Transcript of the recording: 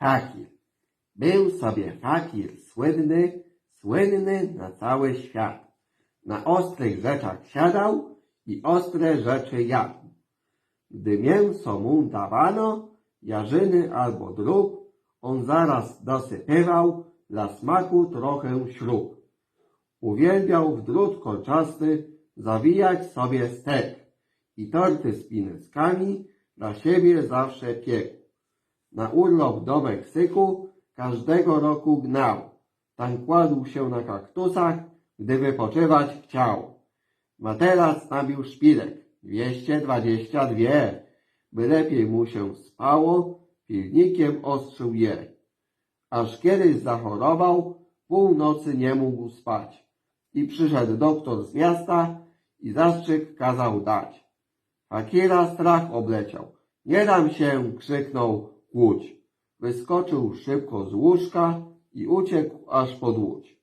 Fakir. Był sobie fakir słynny, słynny na cały świat. Na ostrych rzeczach siadał i ostre rzeczy jadł. Gdy mięso mu dawano, jarzyny albo drób, on zaraz dosypywał dla smaku trochę śrub. Uwielbiał w drut kolczasty zawijać sobie stek i torty z pineskami dla siebie zawsze piekł. Na urlop do Meksyku każdego roku gnał. Tam kładł się na kaktusach, gdy wypoczywać chciał. Materac nabił szpilek, 222, by lepiej mu się spało, pilnikiem ostrzył je. Aż kiedyś zachorował, północy nie mógł spać. I przyszedł doktor z miasta i zastrzyk kazał dać. Fakira strach obleciał. Nie dam się, krzyknął Łódź. Wyskoczył szybko z łóżka i uciekł aż pod łódź.